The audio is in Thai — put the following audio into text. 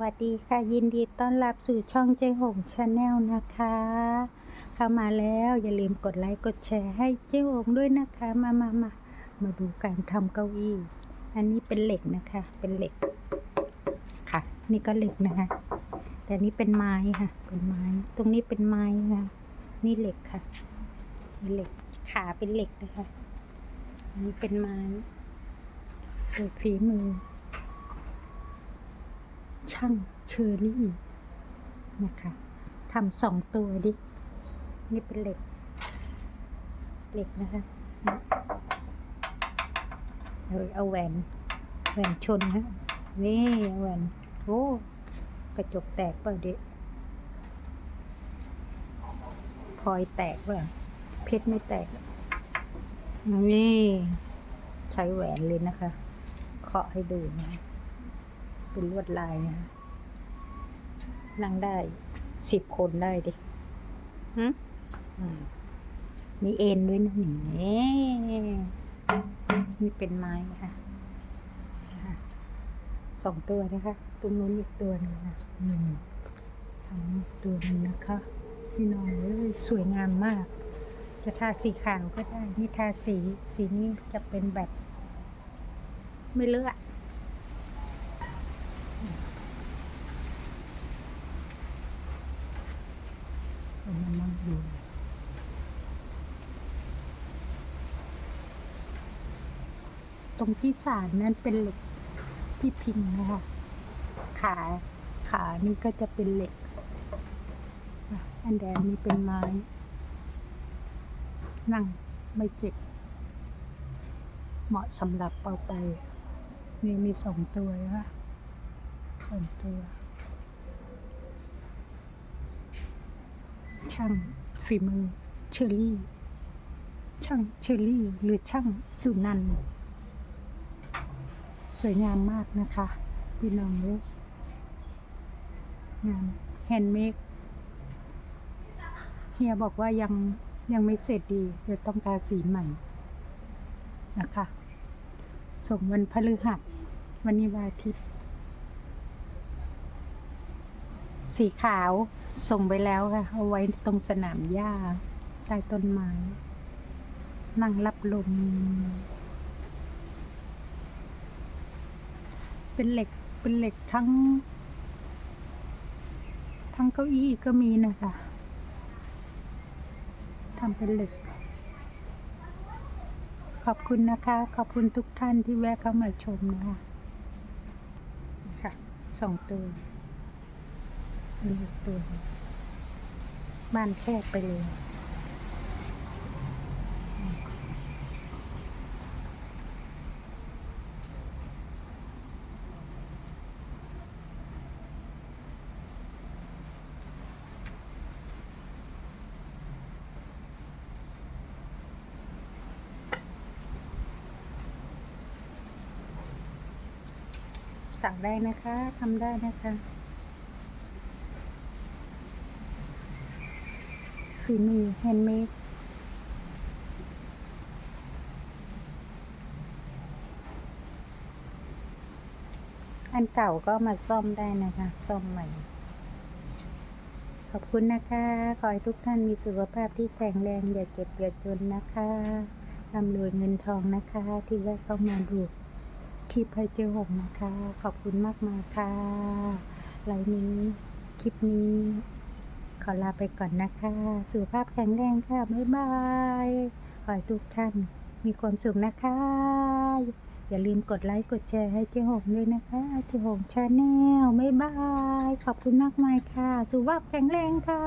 วัสดีค่ะ ยินดีต้อนรับสู่ช่องเจ๊หงชาแนลนะคะ เข้ามาแล้วอย่าลืมกดไลค์กดแชร์ให้เจ๊หงด้วยนะคะ มามามามาดูการทำเก้าอี้ อันนี้เป็นเหล็กนะคะ เป็นเหล็ก ค่ะ นี่ก็เหล็กนะคะ แต่นี่เป็นไม้ค่ะ เป็นไม้ ตรงนี้เป็นไม้ค่ะนี่เหล็กค่ะนี่เหล็กขาเป็นเหล็กนะคะนนี้เป็นไม้โดยฝีมือ ช่างเชอรี่นะคะทำสองตัวดิ นี่เป็นเหล็ก เหล็กนะคะเอาเอาแหวนแหวนชนนะนี่แหวนโอ้กระจกแตกเปล่าดิพลอยแตกเปล่าเพชรไม่แตก นี่ ใช้แหวนเลยนะคะ เคาะให้ดูนะ เป็นลวดลายนะนั่งได้สิบคนได้ดิฮึอืมมีเอ็นด้วยนะนี่นี่เป็นไม้ค่ะอ่าสองตัวนะคะตรงนู้นอีกตัวหนึ่งนะอืมทำอีกตัวหนึ่งนะคะพี่น้องเอ้ยสวยงามมาก จะทาสีขาวก็ได้นี่ทาสีสีนี้จะเป็นแบบ ไม่เลือก เอามานั่งดู ตรงที่สารนั้นเป็นเหล็กที่พิงนะคะขาขานี่ก็จะเป็นเหล็ก อันแดงนี่เป็นไม้ นั่งไม่เจ็บ เหมาะสำหรับเป่าไป นี่มีสองตัวนะสองตัว ช่างฝีมือเชอรี่ ช่างเชอรี่ หรือช่างสุนัน สวยงามมากนะคะพี่น้องเลยงานแฮนด์เมดเฮียบอกว่ายังยังไม่เสร็จดีเดี๋ยวต้องทารสีใหม่นะคะ ส่งวันพฤหัส วันนี้วันอาทิตย์ สีขาว ส่งไปแล้วค่ะ เอาไว้ตรงสนามหญ้าใต้ต้นไม้ นั่งรับลม เป็นเหล็ก เป็นเหล็กทั้ง ทั้งเก้าอี้ก็มีนะคะทำเป็นเหล็ก ขอบคุณนะคะ ขอบคุณทุกท่านที่แวะเข้ามาชมนะคะ ค่ะสองตัว นี่อีกตัวบ้านแคบไปเลยสั่งได้นะคะทำได้นะคะ ฝีมือแฮนด์เมดอันเก่าก็มาซ่อมได้นะคะ ซ่อมใหม่ ขอบคุณนะคะ ขอให้ทุกท่านมีสุขภาพที่แข็งแรง อย่าเจ็บอย่าจนนะคะร่ำรวยเงินทองนะคะ ที่แวะเข้ามาดูคลิปให้เจอหงนะคะ ขอบคุณมากมากค่ะไลน์นี้ คลิปนี้ ขอลาไปก่อนนะคะ สุขภาพแข็งแรงค่ะ บ๊ายบาย ขอให้ทุกท่านมีความสุขนะคะ อย่าลืมกดไลค์ กดแชร์ให้เจ๊หงด้วยนะคะเจ๊หงชาแนลบ๊ายบาย ขอบคุณมากมายค่ะ สุขภาพแข็งแรงค่ะ